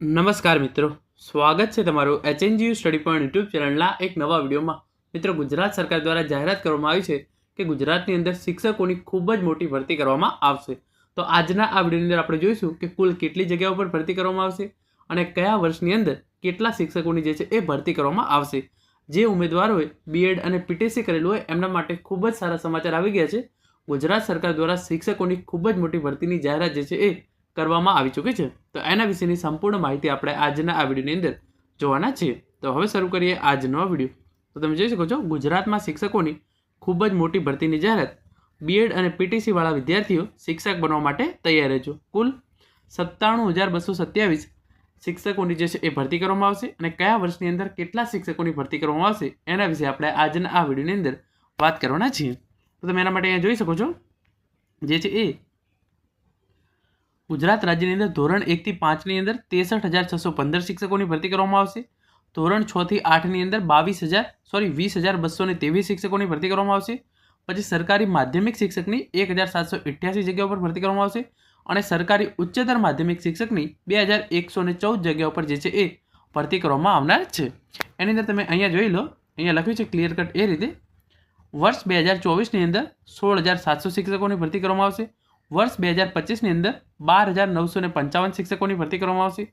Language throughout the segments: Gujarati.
નમસ્કાર મિત્રો. સ્વાગત છે તમારું એચએનજીયુ સ્ટડી પોઈન્ટ યુટ્યુબ ચેનલના એક નવા વિડીયોમાં. મિત્રો, ગુજરાત સરકાર દ્વારા જાહેરાત કરવામાં આવી છે કે ગુજરાતની અંદર શિક્ષકોની ખૂબ જ મોટી ભરતી કરવામાં આવશે. તો આજના આ વિડીયોની અંદર આપણે જોઈશું કે કુલ કેટલી જગ્યાઓ પર ભરતી કરવામાં આવશે અને કયા વર્ષની અંદર કેટલા શિક્ષકોની જે છે એ ભરતી કરવામાં આવશે. જે ઉમેદવારોએ બીએડ અને પીટીસી કરેલું હોય એમના માટે ખૂબ જ સારા સમાચાર આવી ગયા છે. ગુજરાત સરકાર દ્વારા શિક્ષકોની ખૂબ જ મોટી ભરતીની જાહેરાત જે છે એ કરવામાં આવી ચૂકી છે. તો એના વિશેની સંપૂર્ણ માહિતી આપણે આજના આ વિડીયોની અંદર જોવાના છીએ. તો હવે શરૂ કરીએ આજનો વીડિયો. તો તમે જોઈ શકો છો, ગુજરાતમાં શિક્ષકોની ખૂબ જ મોટી ભરતીની જાહેરાત. બીએડ અને પીટીસી વાળા વિદ્યાર્થીઓ શિક્ષક બનવા માટે તૈયાર રહેજો કુલ સત્તાણું હજાર બસો સત્યાવીસ શિક્ષકોની જે છે એ ભરતી કરવામાં આવશે અને કયા વર્ષની અંદર કેટલા શિક્ષકોની ભરતી કરવામાં આવશે એના વિશે આપણે આજના આ વિડીયોની અંદર વાત કરવાના છીએ. તો તમે એના માટે અહીંયા જોઈ શકો છો, જે છે એ ગુજરાત રાજ્યની અંદર ધોરણ એકથી પાંચની અંદર ત્રેસઠ હજાર છસો પંદર શિક્ષકોની ભરતી કરવામાં આવશે. ધોરણ છથી આઠની અંદર બાવીસ હજાર સોરી વીસ હજાર બસો ને ત્રેવીસ શિક્ષકોની ભરતી કરવામાં આવશે. પછી સરકારી માધ્યમિક શિક્ષકની એક હજાર સાતસો અઠ્યાસી જગ્યાઓ પર ભરતી કરવામાં આવશે અને સરકારી ઉચ્ચતર માધ્યમિક શિક્ષકની બે હજાર એકસો ને ચૌદ જગ્યાઓ પર જે છે એ ભરતી કરવામાં આવનાર છે. એની અંદર તમે અહીંયા જોઈ લો, અહીંયા લખ્યું છે ક્લિયર કટ એ રીતે. વર્ષ બે હજાર ચોવીસની અંદર સોળ હજાર સાતસો શિક્ષકોની ભરતી કરવામાં આવશે. વર્ષ બે હજાર પચીસની અંદર બાર હજાર નવસો ને પંચાવન શિક્ષકોની ભરતી કરવામાં આવશે.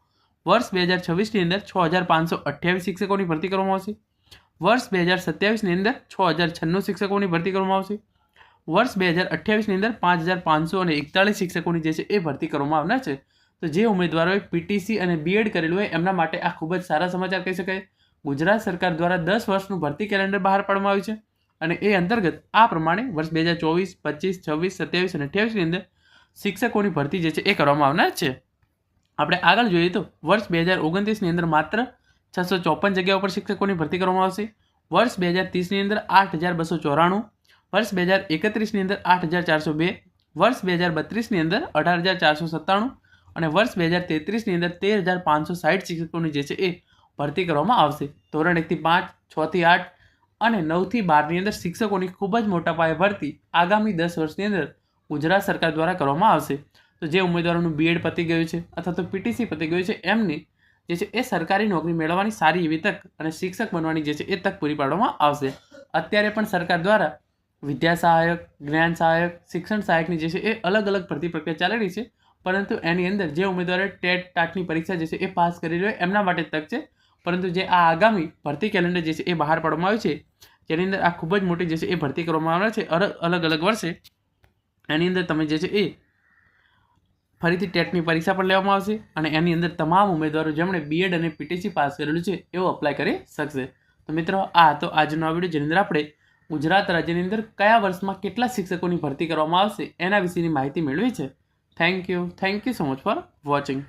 વર્ષ બે હજાર છવ્વીસની અંદર છ હજાર પાંચસો અઠ્યાવીસ શિક્ષકોની ભરતી કરવામાં આવશે. વર્ષ બે હજાર સત્યાવીસની અંદર છ હજાર છન્નું શિક્ષકોની ભરતી કરવામાં આવશે. વર્ષ બે હજાર અઠ્યાવીસની અંદર પાંચ હજાર પાંચસો અને એકતાળીસ શિક્ષકોની જે છે એ ભરતી કરવામાં આવનાર છે. તો જે ઉમેદવારોએ પીટીસી અને બીએડ કરેલું હોય એમના માટે આ ખૂબ જ સારા સમાચાર કહી શકાય. ગુજરાત સરકાર દ્વારા દસ વર્ષનું ભરતી કેલેન્ડર બહાર પાડવામાં આવ્યું છે. અને એ અંતર્ગત આ પ્રમાણે વર્ષ બે હજાર ચોવીસ, પચીસ, છવ્વીસ, સત્યાવીસ અને અઠ્યાવીસની અંદર શિક્ષકોની ભરતી જે છે એ કરવામાં આવનાર છે. આપણે આગળ જોઈએ તો વર્ષ બે હજાર ઓગણત્રીસની અંદર માત્ર છસો ચોપન જગ્યા ઉપર શિક્ષકોની ભરતી કરવામાં આવશે. વર્ષ બે હજાર ત્રીસની અંદર આઠ હજાર બસો ચોરાણું, વર્ષ બે હજાર એકત્રીસની અંદર આઠ હજાર ચારસો બે, વર્ષ બે હજાર બત્રીસની અંદર અઢાર હજાર ચારસો સત્તાણું અને વર્ષ બે હજાર તેત્રીસની અંદર તેર હજાર પાંચસો સાઠ શિક્ષકોની જે છે એ ભરતી કરવામાં આવશે. ધોરણ એકથી પાંચ છથી આઠ અને નવથી બારની અંદર શિક્ષકોની ખૂબ જ મોટા પાયે ભરતી આગામી દસ વર્ષની અંદર ગુજરાત સરકાર દ્વારા કરવામાં આવશે. તો જે ઉમેદવારોનું બીએડ પતી ગયું છે અથવા તો પીટીસી પતી ગયું છે, એમની જે છે એ સરકારી નોકરી મેળવવાની સારી એવી તક અને શિક્ષક બનવાની જે છે એ તક પૂરી પાડવામાં આવશે. અત્યારે પણ સરકાર દ્વારા વિદ્યા સહાયક, જ્ઞાન સહાયક, શિક્ષણ સહાયકની જે છે એ અલગ અલગ ભરતી પ્રક્રિયા ચાલી રહી છે. પરંતુ એની અંદર જે ઉમેદવારે ટેટ, ટાટની પરીક્ષા જે છે એ પાસ કરી રહ્યો એમના માટે તક છે. પરંતુ જે આ આગામી ભરતી કેલેન્ડર જે છે એ બહાર પાડવામાં આવ્યું છે, જેની અંદર આ ખૂબ જ મોટી જે છે એ ભરતી કરવામાં આવે છે અલગ અલગ વર્ષે. એની અંદર તમે જે છે એ ફરીથી ટેટની પરીક્ષા પણ લેવામાં આવશે અને એની અંદર તમામ ઉમેદવારો જેમણે બીએડ અને પીટીસી પાસ કરેલું છે એવો અપ્લાય કરી શકશે. તો મિત્રો, આ તો આજનો આ વીડિયો જેની અંદર આપણે ગુજરાત રાજ્યની અંદર કયા વર્ષમાં કેટલા શિક્ષકોની ભરતી કરવામાં આવશે એના વિશેની માહિતી મેળવી છે. Thank you thank you so much for watching